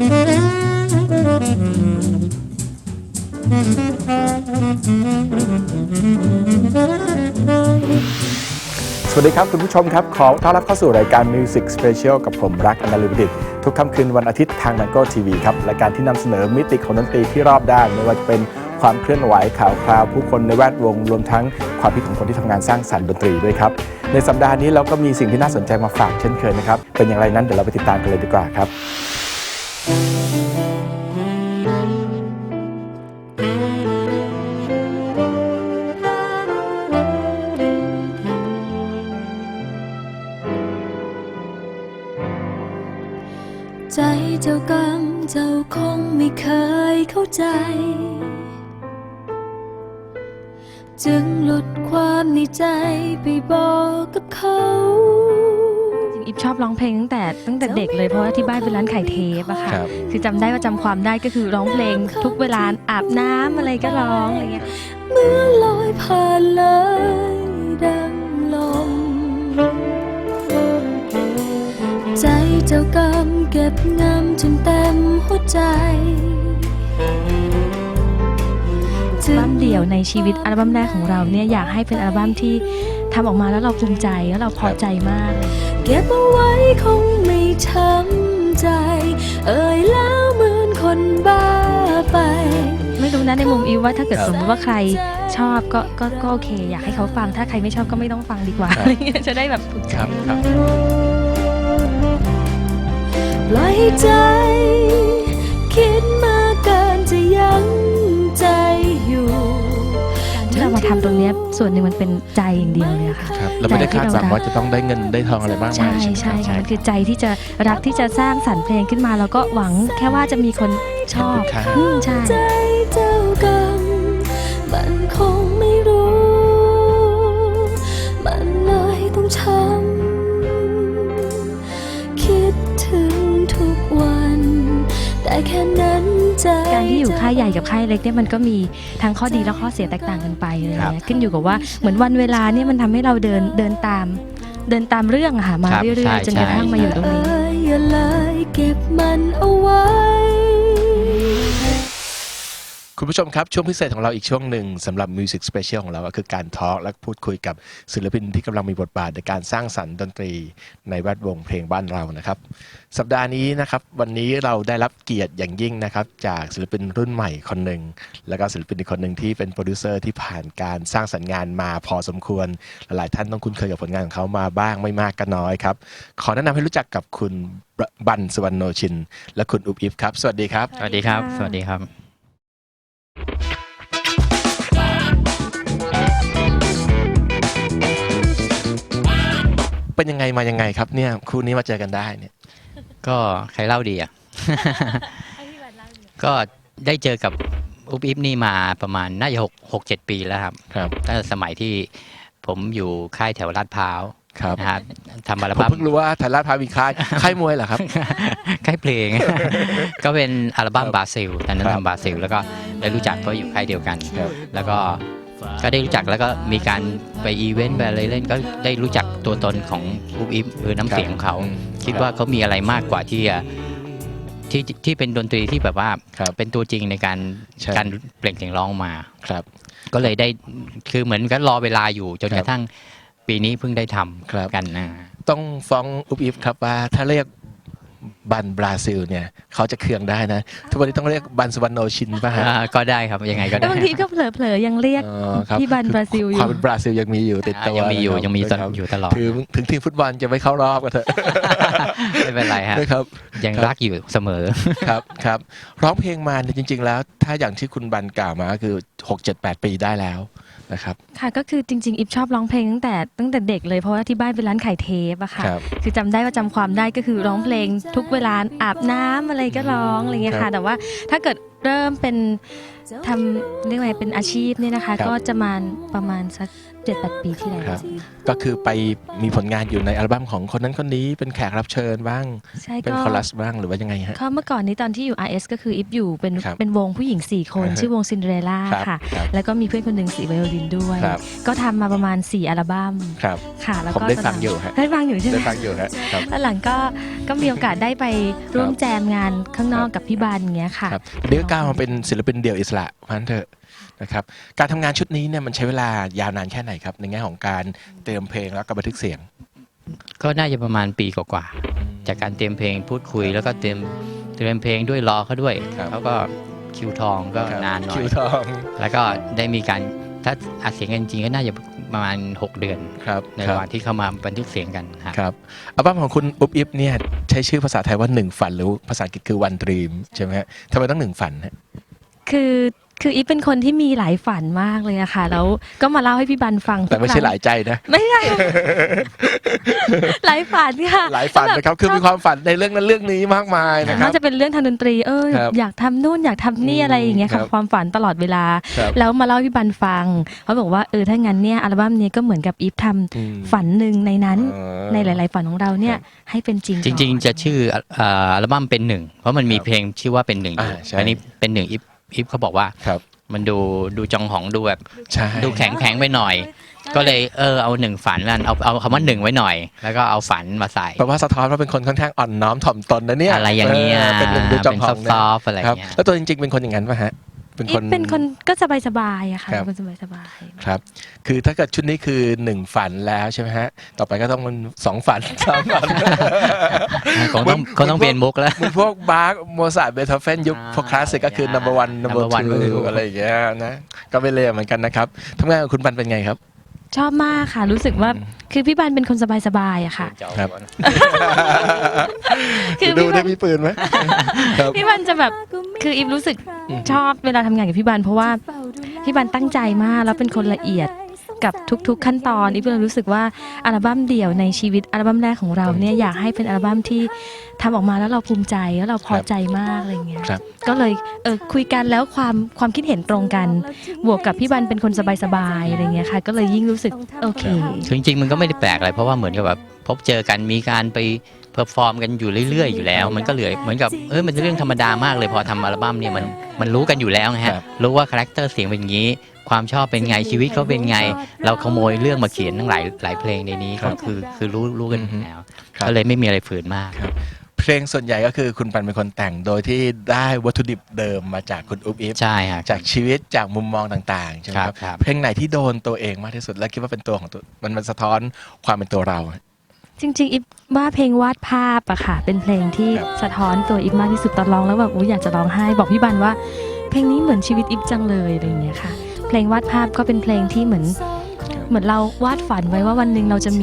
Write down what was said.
สวัสดีครับ คุณผู้ชมครับ ขอต้อนรับเข้าสู่รายการ Music Special กับผมรักอนาลิมดิตทุกค่ำคืนวันอาทิตย์ทาง Mango TV ครับ รายการที่นำเสนอมิติของดนตรีที่รอบด้านไม่ว่าจะเป็นความเคลื่อนไหวข่าวคราว ผู้คนในแวดวง รวมทั้งความคิดของคนที่ทำงานสร้างสรรค์ดนตรีด้วยครับ ในสัปดาห์นี้เราก็มีสิ่งที่น่าสนใจมาฝากเช่นเคยนะครับ เป็นอย่างไรนั้นเดี๋ยวเราไปติดตามกันเลยดีกว่าครับ ใจเจ้ากรรมเจ้าคงไม่เคยเข้าใจ จึงหลุดความในใจไปบอก อิฟชอบร้องเพลงตั้งแต่ตั้งแต่เด็กเลยเพราะว่าที่บ้านเป็นร้านขายเทปอะค่ะ ครับ คือจำได้ว่าจำความได้ก็คือร้องเพลง ทุกเวลาอาบน้ำอะไรก็ร้องอะไรเงี้ยเมื่อลอยผ่านเลยดังลม ใจเจ้ากรรมเก็บงำจนเต็มหัวใจ ดี่ยวในชีวิตอัลบั้มแรกของเราเนี่ยอยากให้เป็นอัลบั้มที่ทำออกมาแล้วเราภูมิใจแล้วเราพอใจมากเลยเก็บเอาไว้คงไม่ช้ำใจ เอ่ยแล้วเหมือนคนบ้าไป ไม่รู้นะในมุมอิวว่าถ้าเกิดครับสมมติว่าใครชอบก็ก็ก็โอเค อยากให้เขาฟังถ้าใครไม่ชอบก็ไม่ต้องฟังดีกว่าครับอะไรเงี้ยจะได้แบบถูกใจครับครับปล่อยให้ใจ มาทำตรงเนี้ยส่วนหนึ่งมันเป็นใจอย่างเดียวเลยอะค่ะครับเราไม่ได้คาดหวังว่าจะต้องได้เงินได้ทองอะไรมากใช่มายใช่ไหมคใช่รับค่ะมันคือใจที่จะรักที่จะสร้างสรรค์เพลงขึ้นมา แล้วก็หวังแค่ว่าจะมีคนชอบเห็นคุณค่าอืมใช่ใจเจ้ากรรมมันคงไม่รู้ มันเลยต้องช้ำคิดถึงทุกวัน แต่แค่นั้น ใจการที่อยู่ค่ายใหญ่กับค่ายเล็กเนี่ยมันก็มีทั้งข้อดีและข้อเสียแตกต่างกันไปเลยครับนะขึ้นอยู่กับว่าเหมือนวันเวลาเนี่ยมันทำให้เราเดินเดินตาม เดินตามเรื่องอะค่ะมาครับเรื่ใช่อยๆจนกระทั่งมาอยู่ตรงนี้เอ่ยอย่าเลยเก็บมันเอาไว้ คุณผู้ชมครับ ช่วงพิเศษของเราอีกช่วงหนึ่งสำหรับ Music Special ของเราก็คือการทอล์กและพูดคุยกับศิลปินที่กำลังมีบทบาทในการสร้างสรรค์ดนตรีในแวดวงเพลงบ้านเรานะครับ สัปดาห์นี้นะครับวันนี้เราได้รับเกียรติอย่างยิ่งนะครับจากศิลปินรุ่นใหม่คนหนึ่งแล้วก็ศิลปินอีกคนหนึ่งที่เป็นโปรดิวเซอร์ที่ผ่านการสร้างสรรค์งานมาพอสมควรหลายๆท่านต้องคุ้นเคยกับผลงานของเขามาบ้างไม่มากก็น้อยครับขอแนะนำให้รู้จักกับคุณบันสวรรณโนชิน และคุณอุบอิฟครับ สวัสดีครับ สวัสดีครับ สวัสดีครับ เป็นยังไงมายังไงครับเนี่ยคู่นี้มาเจอกันได้เนี่ยก็ใครเล่าดีอะ ก็ได้เจอกับอุบอิบนี่มาประมาณน่าจะหกหกเจ็ดปีแล้วครับครับตั้งแต่สมัยที่ผมอยู่ค่ายแถวลาดพร้าวครับนะฮะทำอัลผมบั้มเพิ่งรู้ว่าไทยราชพามีค่ายค่ายมวยเหรอครับ ค่ายเพลง ก็เป็นอัลบั้มครับบราซิลตอนนั้นครับทำบราซิล แล้วก็ ได้รู้จักเพราะอยู่ค่ายเดียวกันครับแล้วก็ก็ได้รู้จักแล้วก็มีการไปอีเวนต์ไปอะไรเล่นก็ได้รู้จักตัวตนของอุบอิบคือน้ำเสียงของเขาอืมคิดว่าเขามีอะไรมากกว่าที่จะที่ที่เป็นดนตรีที่แบบว่าครับเป็นตัวจริงในการใช่ การเปล่งเสียงร้องมา ครับ ก็เลยได้คือเหมือนก็รอเวลาอยู่จนครับกระทั่งปีนี้เพิ่งได้ทำครับ กันนะ ต้องฟ้องอุบอิฟครับว่าถ้าเรียก บันบราซิลเนี่ยเขาจะเคืองได้นะ ทุกวันนี้ต้องเรียกบันสวรรณโนชินป่ะฮะอ่าก็ได้ครับยังไงก็แล้วได้ บางทีก็เผลอๆยังเรียกอ๋อครับพี่บันบราซิลอยู่ความเป็นบราซิลยังมีอยู่ติดอ่าตัวยังมีอยู่นะครับยังมีนะครับอยู่ตลอด ถึงถึงทีมฟุตบอลจะไม่เข้ารอบก็เถอะไม่เป็นไรฮะนะครับ ยังครับรักอยู่เสมอ ครับครับร้องเพลงมาเนี่ยจริง ๆ แล้ว ถ้าอย่างที่คุณบันกล่าวมาก็คือ 6 7 8 ปีได้แล้ว นะครับ ค่ะก็คือจริงๆ อิฟชอบร้องเพลงตั้งแต่ตั้งแต่เด็กเลยเพราะว่าที่บ้านเป็นร้านขายเทปอะค่ะ ครับคือจำได้ว่าจำความได้ก็คือร้องเพลงทุกเวลาอาบน้ำอะไรก็ร้องอะไรเงี้ยครัค่ะบแต่ว่าถ้าเกิดเริ่มเป็นทำเรียกว่าไงเป็นอาชีพเนี่ยนะคะ ครับ ก็จะมาประมาณสัก 7-8ปีที่แล้วครับ ก็คือไปมีผลงานอยู่ในอัลบั้มของคนนั้นคนนี้เป็นแขกรับเชิญบ้าง ใช่เป็นก็คอรัสบ้างหรือว่ายังไงฮะก็เมื่อก่อนนี้ตอนที่อยู่ RS ก็คืออิฟอยู่เป็นครับเป็นวงผู้หญิง 4 คน อ่าฮะ ชื่อวงซินเดอเรลล่าครับค่ะ ครับ แล้วก็มีเพื่อนคนหนึ่งสีไวโอลินด้วย ครับ ก็ทำมาประมาณ 4 อัลบั้มครับ ค่ะ แล้วผมก็ได้ตนหฟัลังอยู่ฮะ ได้ฟังอยู่ใช่ไหม ได้ฟังอยู่ฮะครับ แล้วหลังก็ก็มีโอกาสได้ไปร่วมครับแจมงานข้างนอกกับพี่บานอย่างเงี้ยค่ะ ครับอันนี้ก็ก้าวมาเป็นศิลปินเดี่ยวอิสระพันเถอะ นะครับการทำงานชุดนี้เนี่ยมันใช้เวลายาวนานแค่ไหนครับในแง่ของการเตรียมเพลงแล้วก็บันทึกเสียง ก็น่าจะประมาณปีกว่าๆจากการเตรียมเพลงพูดคุยแล้วก็เตรียมเตรียมเพลงด้วยรอเขาด้วยครับเขาก็คิวทองก็ครับนานหน่อคิยวทองแล้วก็ได้มีการถ้าอัดเสียงกันจริงๆก็น่าจะประมาณ 6 เดือนครับในคระรับหว่างที่เข้ามาบันทึกเสียงกันฮะครับอัลบั้มของคุณอุ๊บอิ๊บเนี่ยใช้ชื่อภาษาไทยว่าหนึ่งฝันหรือภาษาอังกฤษคือ one dream ใช่ไหมฮะทำไมต้องหนึ่งฝันฮะคือ คืออีฟเป็นคนที่มีหลายฝันมากเลยอะค่ะแล้วก็มาเล่าให้พี่บันฟังแต่ไม่ใช่ทุกครั้งหลายใจนะ ไม่ใช่หลายฝันค่ะหลายฝันนะครับคือมีความฝันในเรื่องนั้นเรื่องนี้มากมายนะครัน่าบจะเป็นเรื่องทางดนตรีเออครับอยากทำนู่นอยากทำนี่อะไรอย่างเงี้ยครัค่ะบความฝันตลอดเวลาครับแล้วมาเล่าให้พี่บันฟังเขาบอกว่าเออถ้างั้นเนี่ยอัลบั้มนี้ก็เหมือนกับอีฟทำอืมฝันหนึ่งในนั้นอ๋อในหลาย ๆ ฝันของเราเนี่ยครับให้เป็นจริง จริง ๆ จะชื่ออ่าอัลบั้มเป็นหนึ่งเพราะมันมีครับเพลงชื่อว่าเป็นหนึ่งอยู่อ่าใช่อันนี้เป็นหนึ่งอิฟ อิฟเขาบอกว่าครับมันดูดูจองหองดูแบบใช่ดูแข็งแข็งไปหน่อย ก็เลยเออเอาหนึ่งฝันแล้วเอาเอาคำว่าหนึ่งไว้หน่อย แล้วก็เอาฝันมาใส่แปลว่าสะท้อนว่าเป็นคนค่อนข้างอ่อนน้อมถ่อมตนนะเนี่ยอะไรอย่างเงี้ยเป็นหนึ่งดูจอมเป็นหซอองฟเนี่ยต์ๆอะไรอครับย่างเงี้ยแล้วตัวจริงๆเป็นคนอย่างนั้นป่ะฮะ เป็นอีคฟนเป็นคนก็สบายๆอะค่ะครับ เป็นคนสบายครับ คือถ้าเกิดชุดนี้คือหนึ่งฝันแล้วใช่ไหมฮะ ต่อไปก็ต้องมันสองฝัน สามฝัน คงต้องคงต้องเปลี่ยนมุกแล้ว เหมือนพวกบาร์กโมซาร์ทเบโธเฟนยุคอ่าพวกคลาสสิกก็คืออ่า number one number number one two two อะไรอย่างเงี้ยนะ ก็ไม่เลวเหมือนกันนะครับทำงานกับคุณปันเป็นไงครับๆชอบมากค่ะ รู้สึกว่าคือพี่บันเป็นคนสบายๆอะค่ะ ครับ คือดูพี่ได้บันมีปืนไหมครับ พี่บันจะแบบ คืออีฟรู้สึกชอบเวลาทำงานกับพี่บันเพราะว่าพี่บันตั้งใจมากแล้วเป็นคนละเอียดกับทุกๆขั้นตอนอีฟเลยรู้สึกว่าอัลบั้มเดี่ยวในชีวิตอัลบั้มแรกของเราเนี่ยอยากให้เป็นอัลบั้มที่ทำออกมาแล้วเราภูมิใจแล้วเราพอใจมากอะไรเงี้ยครับก็เลยเออคุยกันแล้วความความคิดเห็นตรงกัน บวกกับพี่บันเป็นคนสบายๆอะไรเงี้ยค่ะ ก็เลยยิ่งรู้สึกโอเคคือจริงๆมันก็ไม่ได้แปลกอะไรเพราะว่าเหมือนกับแบบพบเจอกันมีการไป เพอร์ฟอร์มกันอยู่เรื่อย ๆ อยู่แล้ว มันก็เหลือเหมือนกับเออมันเป็นเรื่องธรรมดามากเลยพอทำอัลบั้มเนี่ยมันมันรู้กันอยู่แล้วไงครัฮะบรู้ว่าคาแรคเตอร์เสียงเป็นอย่างนี้ ความชอบเป็นไงชีวิตเขาเป็นไง เราขโมยเรื่องมาเขียนทั้งหลายหลายเพลงในนี้ครัก็บคือคือรู้รู้กันอยู่แล้วครับก็เลยไม่มีอะไรฝืนมากเพลงส่วนใหญ่ก็คือคุณปันเป็นคนแต่งโดยที่ได้วัตถุดิบเดิมมาจากคุณอุ๊บอิ๊บใช่ฮะจากชีวิตจากมุมมองต่างๆใช่ไหมครับครับเพลงไหนที่โดนตัวเองมากที่สุดและคิดว่าเป็นตัวของตัวมันมันสะท้อนความเป็นตัวเรา จริงๆอิฟว่าเพลงวาดภาพอะค่ะ เป็นเพลงที่ครับสะท้อนตัวอิฟมากที่สุดตอนร้องแล้วแบบอุ๊ยอยากจะร้องไห้ บอกพี่บันว่า เพลงนี้เหมือนชีวิตอิฟจังเลยอะไรอย่างเงี้ยค่ะ เพลงวาดภาพก็เป็นเพลงที่เหมือน เหมือนเราวาดฝันไว้ว่าวันหนึ่งเราจะมี